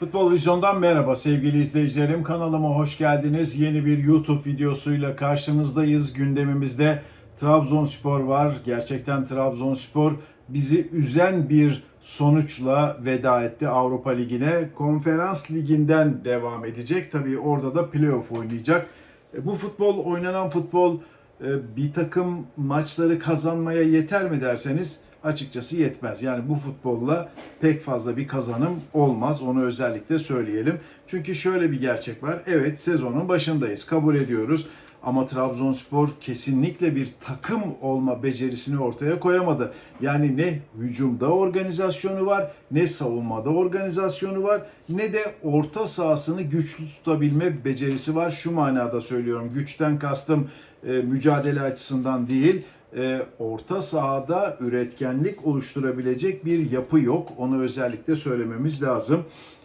Futbol Vizyon'dan merhaba sevgili izleyicilerim. Kanalıma hoş geldiniz. Yeni bir YouTube videosuyla karşınızdayız. Gündemimizde Trabzonspor var. Gerçekten Trabzonspor bizi üzen bir sonuçla veda etti Avrupa Ligi'ne. Konferans Ligi'nden devam edecek. Tabii orada da playoff oynayacak. E, Bu futbol, oynanan futbol e, bir takım maçları kazanmaya yeter mi derseniz açıkçası yetmez. Yani bu futbolla pek fazla bir kazanım olmaz. Onu özellikle söyleyelim. Çünkü şöyle bir gerçek var. Evet sezonun başındayız. Kabul ediyoruz. Ama Trabzonspor kesinlikle bir takım olma becerisini ortaya koyamadı. Yani ne hücumda organizasyonu var, ne savunmada organizasyonu var, ne de orta sahasını güçlü tutabilme becerisi var. Şu manada söylüyorum. Güçten kastım e, mücadele açısından değil e, orta sahada üretkenlik oluşturabilecek bir yapı yok. Onu özellikle söylememiz lazım.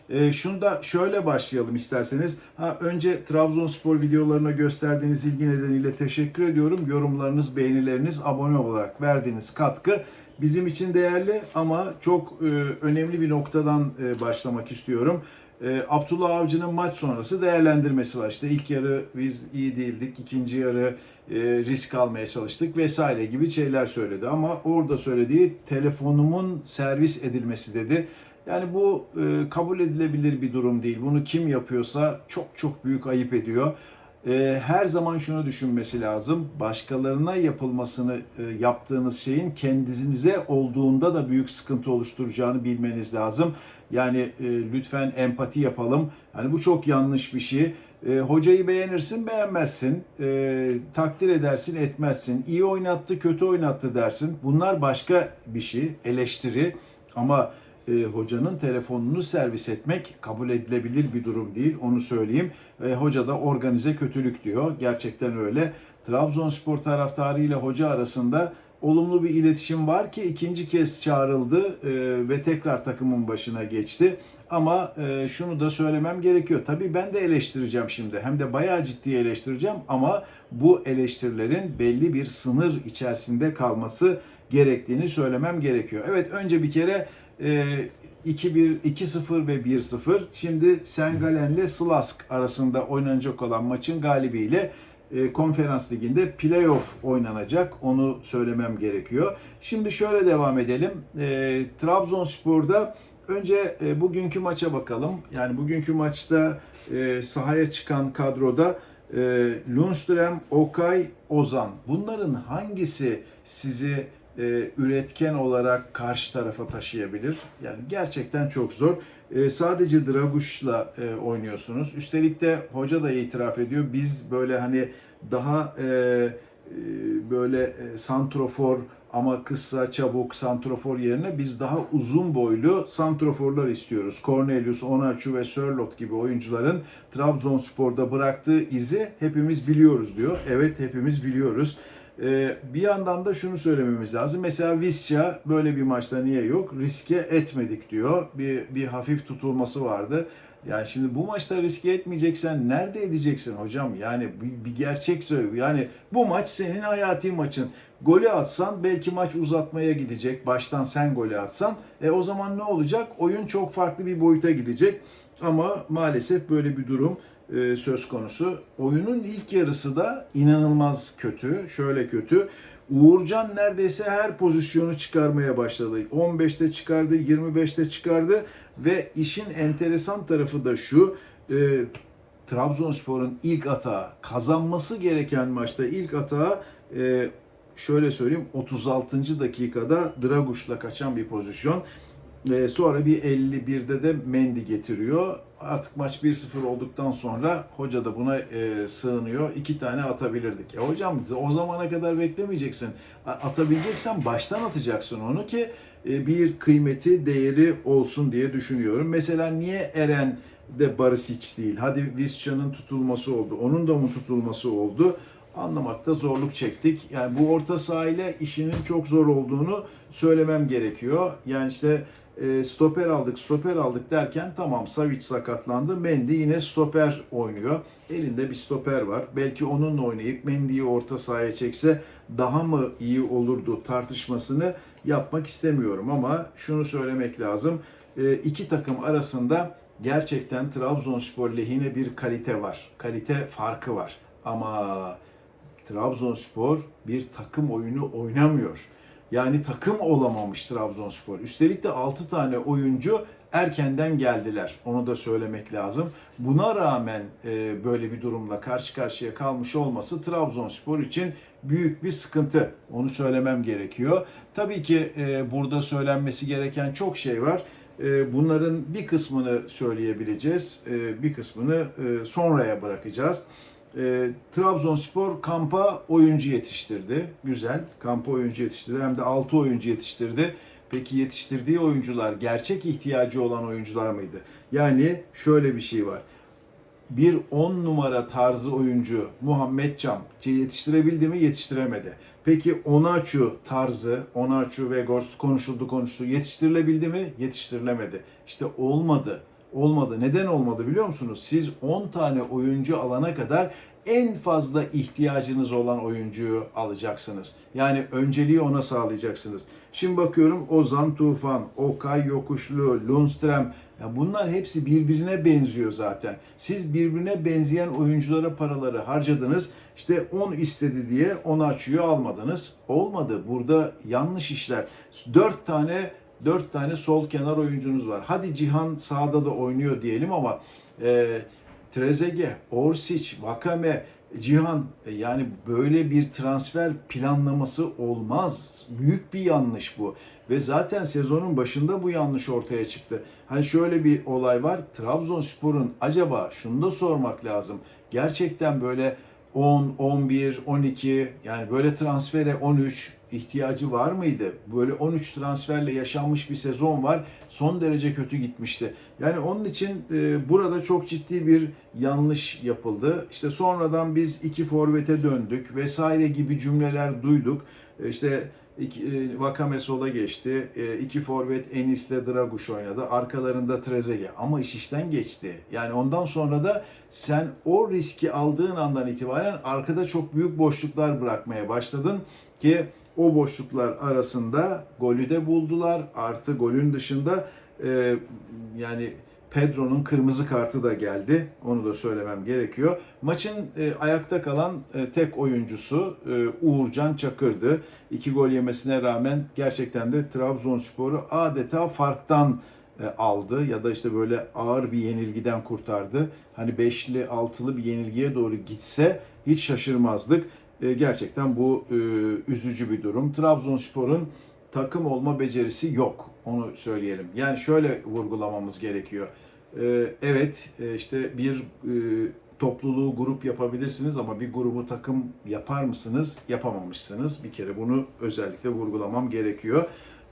E, şunu da şöyle başlayalım isterseniz. Ha, önce Trabzonspor videolarına gösterdiğiniz ilgi nedeniyle teşekkür ediyorum. Yorumlarınız, beğenileriniz, abone olarak verdiğiniz katkı bizim için değerli ama çok e, önemli bir noktadan e, başlamak istiyorum. E, Abdullah Avcı'nın maç sonrası değerlendirmesi var. İşte ilk yarı biz iyi değildik, ikinci yarı e, risk almaya çalıştık vesaire gibi şeyler söyledi. Ama orada söylediği telefonumun servis edilmesi dedi. Yani bu e, kabul edilebilir bir durum değil. Bunu kim yapıyorsa çok çok büyük ayıp ediyor. E, her zaman şunu düşünmesi lazım. Başkalarına yapılmasını e, yaptığınız şeyin kendinize olduğunda da büyük sıkıntı oluşturacağını bilmeniz lazım. Yani e, lütfen empati yapalım. Yani bu çok yanlış bir şey. E, hocayı beğenirsin, beğenmezsin. E, takdir edersin, etmezsin. İyi oynattı, kötü oynattı dersin. Bunlar başka bir şey, eleştiri. Ama e, hocanın telefonunu servis etmek kabul edilebilir bir durum değil. Onu söyleyeyim. E, hoca da organize kötülük diyor. Gerçekten öyle. Trabzonspor taraftarı ile hoca arasında olumlu bir iletişim var ki ikinci kez çağrıldı e, ve tekrar takımın başına geçti. Ama e, şunu da söylemem gerekiyor. Tabii ben de eleştireceğim şimdi. Hem de bayağı ciddi eleştireceğim ama bu eleştirilerin belli bir sınır içerisinde kalması gerektiğini söylemem gerekiyor. Evet önce bir kere 2-1, 2-0 ve 1-0. Şimdi Sengalen'le Slask arasında oynanacak olan maçın galibiyle e, konferans liginde playoff oynanacak. Onu söylemem gerekiyor. Şimdi şöyle devam edelim. E, Trabzonspor'da önce e, bugünkü maça bakalım. Yani bugünkü maçta e, sahaya çıkan kadroda e, Lundström, Okay, Ozan. Bunların hangisi sizi e, üretken olarak karşı tarafa taşıyabilir? Yani gerçekten çok zor. E, sadece Draguş'la e, oynuyorsunuz. Üstelik de hoca da itiraf ediyor. Biz böyle hani daha e, e, böyle e, santrofor ama kısa, çabuk santrofor yerine biz daha uzun boylu santroforlar istiyoruz. Cornelius, Onaçu ve Sörlot gibi oyuncuların Trabzonspor'da bıraktığı izi hepimiz biliyoruz diyor. Evet hepimiz biliyoruz. Ee, bir yandan da şunu söylememiz lazım. Mesela Visca böyle bir maçta niye yok? Riske etmedik diyor. Bir, bir hafif tutulması vardı. Yani şimdi bu maçta riske etmeyeceksen nerede edeceksin hocam? Yani bir, bir gerçek söylüyor. Yani bu maç senin hayati maçın. Golü atsan belki maç uzatmaya gidecek. Baştan sen golü atsan. E o zaman ne olacak? Oyun çok farklı bir boyuta gidecek. Ama maalesef böyle bir durum e, söz konusu. Oyunun ilk yarısı da inanılmaz kötü. Şöyle kötü. Uğurcan neredeyse her pozisyonu çıkarmaya başladı. 15'te çıkardı, 25'te çıkardı ve işin enteresan tarafı da şu. E, Trabzonspor'un ilk atağı, kazanması gereken maçta ilk atağı e, şöyle söyleyeyim 36. dakikada Draguş'la kaçan bir pozisyon. E, sonra bir 51'de de Mendy getiriyor. Artık maç 1-0 olduktan sonra hoca da buna e, sığınıyor. İki tane atabilirdik. E hocam o zamana kadar beklemeyeceksin. Atabileceksen baştan atacaksın onu ki e, bir kıymeti, değeri olsun diye düşünüyorum. Mesela niye Eren de Barisic değil? Hadi Visca'nın tutulması oldu. Onun da mı tutulması oldu? anlamakta zorluk çektik. Yani bu orta saha ile işinin çok zor olduğunu söylemem gerekiyor. Yani işte e, stoper aldık, stoper aldık derken tamam Savic sakatlandı. Mendy yine stoper oynuyor. Elinde bir stoper var. Belki onunla oynayıp Mendy'yi orta sahaya çekse daha mı iyi olurdu tartışmasını yapmak istemiyorum ama şunu söylemek lazım. E, iki takım arasında gerçekten Trabzonspor lehine bir kalite var. Kalite farkı var. Ama Trabzonspor bir takım oyunu oynamıyor. Yani takım olamamış Trabzonspor. Üstelik de 6 tane oyuncu erkenden geldiler. Onu da söylemek lazım. Buna rağmen e, böyle bir durumla karşı karşıya kalmış olması Trabzonspor için büyük bir sıkıntı. Onu söylemem gerekiyor. Tabii ki e, burada söylenmesi gereken çok şey var. E, bunların bir kısmını söyleyebileceğiz. E, bir kısmını e, sonraya bırakacağız. E, Trabzonspor kampa oyuncu yetiştirdi. Güzel. Kampa oyuncu yetiştirdi. Hem de 6 oyuncu yetiştirdi. Peki yetiştirdiği oyuncular gerçek ihtiyacı olan oyuncular mıydı? Yani şöyle bir şey var. Bir 10 numara tarzı oyuncu Muhammed Cam yetiştirebildi mi? Yetiştiremedi. Peki Onaçu tarzı, Onaçu ve Gors konuşuldu konuştu. Yetiştirilebildi mi? Yetiştirilemedi. İşte olmadı. Olmadı. Neden olmadı biliyor musunuz? Siz 10 tane oyuncu alana kadar en fazla ihtiyacınız olan oyuncuyu alacaksınız. Yani önceliği ona sağlayacaksınız. Şimdi bakıyorum Ozan Tufan, Okay Yokuşlu, Lundström ya bunlar hepsi birbirine benziyor zaten. Siz birbirine benzeyen oyunculara paraları harcadınız. İşte 10 istedi diye onu açıyor almadınız. Olmadı. Burada yanlış işler. 4 tane 4 tane sol kenar oyuncunuz var. Hadi Cihan sağda da oynuyor diyelim ama e, Trezeguet, Orsic, Vakame, Cihan e, yani böyle bir transfer planlaması olmaz. Büyük bir yanlış bu. Ve zaten sezonun başında bu yanlış ortaya çıktı. Hani şöyle bir olay var. Trabzonspor'un acaba şunu da sormak lazım. Gerçekten böyle 10, 11, 12 yani böyle transfere 13 ihtiyacı var mıydı? Böyle 13 transferle yaşanmış bir sezon var. Son derece kötü gitmişti. Yani onun için e, burada çok ciddi bir yanlış yapıldı. İşte sonradan biz iki forvete döndük vesaire gibi cümleler duyduk. E, işte İki, e, Vakame sola geçti. E, iki forvet Enis'le Draguş oynadı. Arkalarında Trezeguet. Ama iş işten geçti. Yani ondan sonra da sen o riski aldığın andan itibaren arkada çok büyük boşluklar bırakmaya başladın ki o boşluklar arasında golü de buldular. Artı golün dışında e, yani Pedro'nun kırmızı kartı da geldi. Onu da söylemem gerekiyor. Maçın e, ayakta kalan e, tek oyuncusu e, Uğurcan Çakır'dı. İki gol yemesine rağmen gerçekten de Trabzonspor'u adeta farktan e, aldı ya da işte böyle ağır bir yenilgiden kurtardı. Hani beşli altılı bir yenilgiye doğru gitse hiç şaşırmazdık. E, gerçekten bu e, üzücü bir durum. Trabzonspor'un takım olma becerisi yok. Onu söyleyelim. Yani şöyle vurgulamamız gerekiyor. Ee, evet e, işte bir e, topluluğu grup yapabilirsiniz ama bir grubu takım yapar mısınız? Yapamamışsınız. Bir kere bunu özellikle vurgulamam gerekiyor.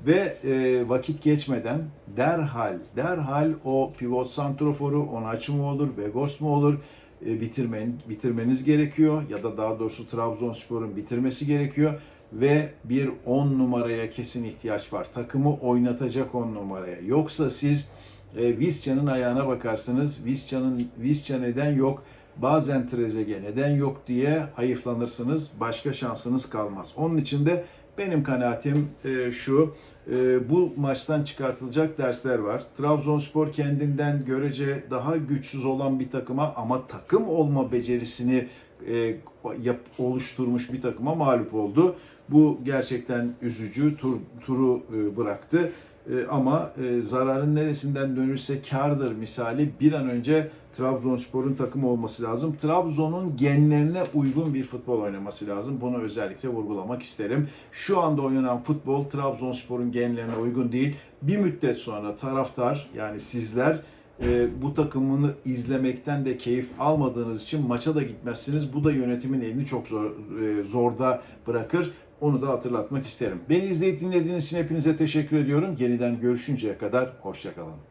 Ve e, vakit geçmeden derhal, derhal o pivot santroforu, Onaçu mu olur, Vegos mu olur e, bitirmen, bitirmeniz gerekiyor. Ya da daha doğrusu Trabzonspor'un bitirmesi gerekiyor ve bir 10 numaraya kesin ihtiyaç var. Takımı oynatacak 10 numaraya. Yoksa siz e, Visca'nın ayağına bakarsınız. Visca'nın Visca neden yok? Bazen Trezeguet neden yok diye hayıflanırsınız. Başka şansınız kalmaz. Onun için de benim kanaatim e, şu, e, bu maçtan çıkartılacak dersler var. Trabzonspor kendinden görece daha güçsüz olan bir takıma ama takım olma becerisini e, yap, oluşturmuş bir takıma mağlup oldu. Bu gerçekten üzücü. Tur, turu e, bıraktı. E, ama e, zararın neresinden dönülse kardır misali bir an önce Trabzonspor'un takım olması lazım. Trabzon'un genlerine uygun bir futbol oynaması lazım. Bunu özellikle vurgulamak isterim. Şu anda oynanan futbol Trabzonspor'un genlerine uygun değil. Bir müddet sonra taraftar yani sizler e, bu takımını izlemekten de keyif almadığınız için maça da gitmezsiniz. Bu da yönetimin elini çok zor e, zorda bırakır. Onu da hatırlatmak isterim. Beni izleyip dinlediğiniz için hepinize teşekkür ediyorum. Yeniden görüşünceye kadar hoşçakalın.